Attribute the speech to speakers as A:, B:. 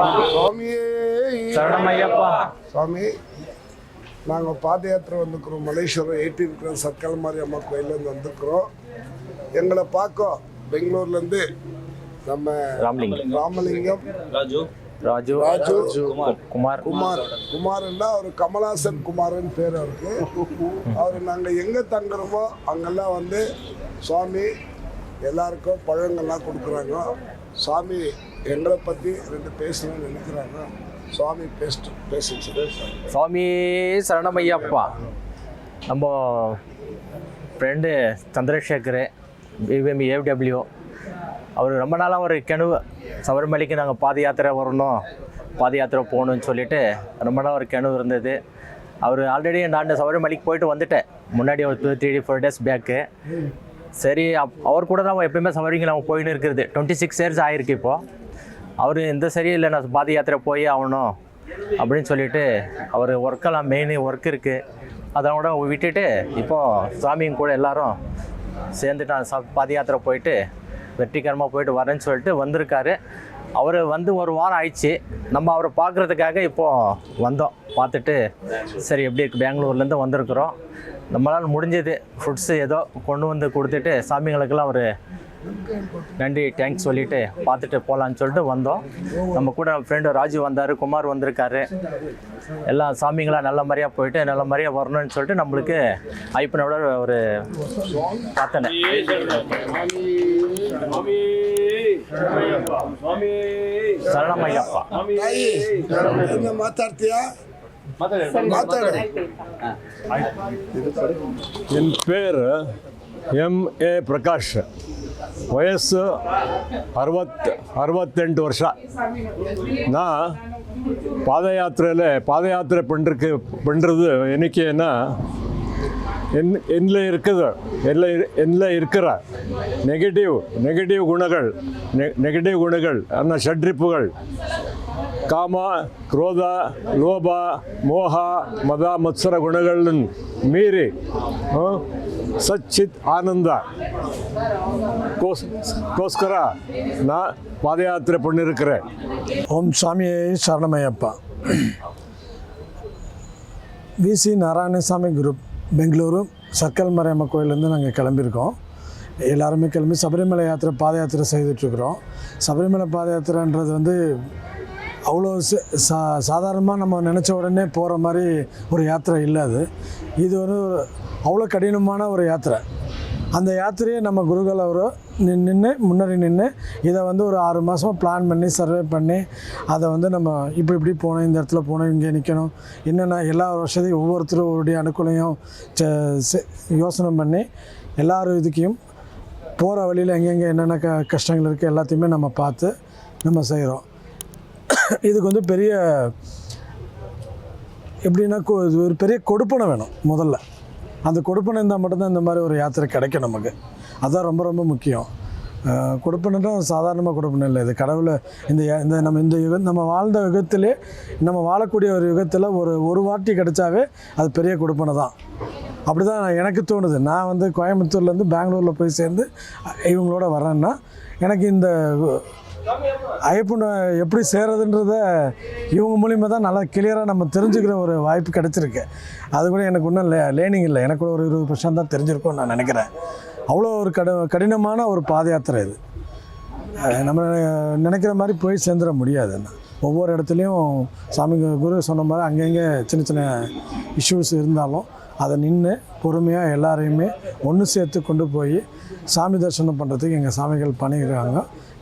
A: சுவாமியே
B: சரணமையப்பா.
A: சுவாமி நாங்கள் பாத யாத்திரை வந்துக்கிறோம் மலேஸ்வரம் எயிட்டி இருக்கிற சர்க்கல் மாதிரி அம்மா கோயிலேருந்து வந்துருக்குறோம். எங்களை பார்க்க பெங்களூர்லேருந்து நம்ம
B: ராம்லிங்கம்.
A: ராமலிங்கம்.
B: ராஜு.
A: ராஜு.
B: குமார்.
A: குமார். குமார்னா அவர் கமலாசன் குமார்னு பேர் அவருக்கு. அவர் நாங்கள் எங்கே தங்குறோமோ அங்கெல்லாம் வந்து சுவாமி எல்லாருக்கும் பழங்கள்லாம் கொடுக்குறாங்க. சுவாமி எங்களை பற்றி ரெண்டு பேசணும்னு நினைக்கிறாங்க. சுவாமி பேசிட்டு பேசுங்க
B: சுவாமி சரணமையப்பா. நம்ம ஃப்ரெண்டு சந்திரசேகர் பிவிஎம் ஏடபிள்யூ அவர் ரொம்ப நாளாக ஒரு கிணவு சபரிமலைக்கு நாங்கள் பாத யாத்திரை வரணும் பாத யாத்திரை போகணும்னு சொல்லிட்டு ரொம்ப நாள் ஒரு கிணவு இருந்தது. அவர் ஆல்ரெடி நான் சபரிமலைக்கு போயிட்டு வந்துட்டேன். முன்னாடி ஒரு two three four days back சரி அப் அவர் கூட தான் எப்பயுமே சபரிக்கு நம்ம போயின்னு இருக்கிறது. டுவெண்ட்டி சிக்ஸ் இயர்ஸ் ஆகிருக்கு இப்போது அவர் இந்த சரியில்லை நான் பாத யாத்திரை போய் ஆகணும் அப்படின்னு சொல்லிட்டு அவர் ஒர்க்கெல்லாம் மெயின் ஒர்க் இருக்குது அதோட விட்டுட்டு இப்போது சாமியும் கூட எல்லாரும் சேர்ந்துட்டு நான் ச பாத யாத்திரை போயிட்டு வெற்றிகரமாக போயிட்டு வரேன்னு சொல்லிட்டு வந்திருக்காரு. அவர் வந்து ஒரு வாரம் ஆயிடுச்சு. நம்ம அவரை பார்க்குறதுக்காக இப்போது வந்தோம். பார்த்துட்டு சரி எப்படி இருக்குது பெங்களூர்லேருந்து வந்திருக்கிறோம். நம்மளால் முடிஞ்சது ஃபுட்ஸு ஏதோ கொண்டு வந்து கொடுத்துட்டு சாமிங்களுக்கெல்லாம் அவர் நன்றி தேங்க்ஸ் சொல்லிட்டு பார்த்துட்டு போகலான்னு சொல்லிட்டு வந்தோம். நம்ம கூட ஃப்ரெண்டு ராஜு வந்தார் குமார் வந்திருக்காரு. எல்லாம் சாமிங்களாம் நல்ல மாதிரியாக போயிட்டு நல்ல மாதிரியாக வரணும்னு சொல்லிட்டு நம்மளுக்கு ஐப்பனோட ஒரு பிரார்த்தனை. சரணமையப்பா.
A: மாத்தார்த்தியா?
C: என் பேர் எம் ஏ பிரகாஷ். ವಯಸ್ಸು ಅರವತ್ತು ಅರವತ್ತೆಂಟು ವರ್ಷ நான் பாதயாத்திரையில் பாதயாத்திரை பண்ணுறக்கு பண்ணுறது என்னைக்குன்னா என் என்னில் இருக்குது ಎಲ್ಲ ಎಲ್ಲ இருக்கிற ನೆಗೆಟಿವ್ ನೆಗೆಟಿವ್ ಗುಣಗಳು ನೆಗೆಟಿವ್ ಗುಣಗಳು ಅನ್ನೋ ಷಡ್ರಿಪುಗಳು ಕಾಮ ಕ್ರೋಧ ಲೋಭ ಮೋಹ ಮದ ಮತ್ಸರ ಗುಣಗಳನ್ನು ಮೀರಿ ಆ, ಸಚ್ಚಿತ್ ಆನಂದ ಕೋಸ್ ಕೋಸ್ಕರ ನಾ ಪಾದಯಾತ್ರೆ பண்ணிருக்கிறேன்
D: ஓம் சாமியே சரணமையப்பா V C Narayanasamy group Bengaluru circle மறையம்ம கோயிலேருந்து நாங்கள் கிளம்பியிருக்கோம் எல்லாருமே கிளம்பி சபரிமலை யாத்திரை பாத யாத்திரை செய்துட்ருக்குறோம் சபரிமலை பாத யாத்திரைன்றது வந்து அவ்வளோ சா சாதாரணமாக நம்ம நினச்ச உடனே போகிற மாதிரி ஒரு யாத்திரை இல்லை அது. இது வந்து ஒரு அவ்வளோ கடினமான ஒரு யாத்திரை. அந்த யாத்திரையை நம்ம குருகள் அவர் நின்று முன்னாடி நின்று இதை வந்து ஒரு ஆறு மாதமாக பிளான் பண்ணி சர்வே பண்ணி அதை வந்து நம்ம இப்படி இப்படி போகணும் இந்த இடத்துல போகணும் இங்கே நிற்கணும் என்னென்ன எல்லா வசதியும் ஒவ்வொருத்தருடைய அனுகூலையும் ச- யோசனை பண்ணி எல்லாரும் இதுக்கையும் போகிற வழியில் எங்கெங்கே என்னென்ன க கஷ்டங்கள் இருக்குது எல்லாத்தையுமே நம்ம பார்த்து நம்ம செய்கிறோம் இதுக்கு வந்து பெரிய எப்படின்னா கொ- இது ஒரு பெரிய கொடுப்பனை வேணும் முதல்ல. அந்த கொடுப்பனை இருந்தால் மட்டும்தான் இந்த மாதிரி ஒரு யாத்திரை கிடைக்கும் நமக்கு. அதுதான் ரொம்ப ரொம்ப முக்கியம். அஹ் சாதாரணமாக கொடுப்பனை இல்லை. இது கடவுளை இந்த இந்த நம்ம இந்த யுகம் நம்ம வாழ்ந்த யுகத்திலே நம்ம வாழக்கூடிய ஒரு யுகத்தில் ஒரு ஒரு வாட்டி கிடைச்சாவே அது பெரிய கொடுப்பனை தான். அப்படி தான் எனக்கு தோணுது. நான் வந்து கோயம்புத்தூர்லேருந்து பெங்களூரில் போய் சேர்ந்து இவங்களோட வரேன்னா எனக்கு இந்த ஐயப்பனை எப்படி சேர்றதுன்றத இவங்க மூலியமாக தான் நல்லா கிளியராக நம்ம தெரிஞ்சுக்கிற ஒரு வாய்ப்பு கிடச்சிருக்கு. அது கூட எனக்கு ஒன்றும் லே லேர்னிங் இல்லை. எனக்கு ஒரு இருபது பர்சன்ட் தான் தெரிஞ்சிருக்கும்னு நான் நினைக்கிறேன். அவ்வளோ ஒரு கடு கடினமான ஒரு பாத யாத்திரை இது நம்ம நினைக்கிற மாதிரி போய் சேர்ந்துட முடியாது. ஒவ்வொரு இடத்துலையும் சாமி குரு சொன்ன மாதிரி அங்கங்கே சின்ன சின்ன இஷ்யூஸ் இருந்தாலும் அதை நின்று பொறுமையாக எல்லாரையுமே ஒன்று சேர்த்து கொண்டு போய் சாமி தரிசனம் பண்ணுறதுக்கு எங்கள் சாமிகள் பண்ணிக்கிறாங்க